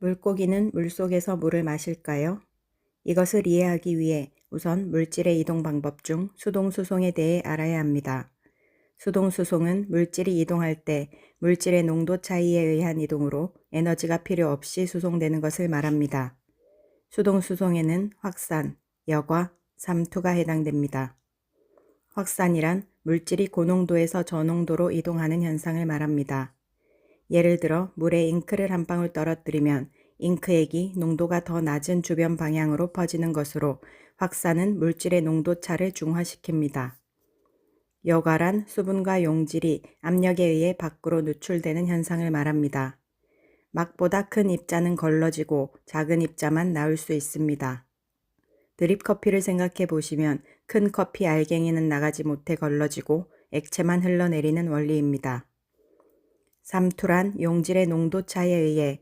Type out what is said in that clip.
물고기는 물속에서 물을 마실까요? 이것을 이해하기 위해 우선 물질의 이동 방법 중 수동수송에 대해 알아야 합니다. 수동수송은 물질이 이동할 때 물질의 농도 차이에 의한 이동으로 에너지가 필요 없이 수송되는 것을 말합니다. 수동수송에는 확산, 여과, 삼투가 해당됩니다. 확산이란 물질이 고농도에서 저농도로 이동하는 현상을 말합니다. 예를 들어 물에 잉크를 한 방울 떨어뜨리면 잉크액이 농도가 더 낮은 주변 방향으로 퍼지는 것으로 확산은 물질의 농도 차를 중화시킵니다. 여과란 수분과 용질이 압력에 의해 밖으로 누출되는 현상을 말합니다. 막보다 큰 입자는 걸러지고 작은 입자만 나올 수 있습니다. 드립 커피를 생각해 보시면 큰 커피 알갱이는 나가지 못해 걸러지고 액체만 흘러내리는 원리입니다. 삼투란 용질의 농도 차에 의해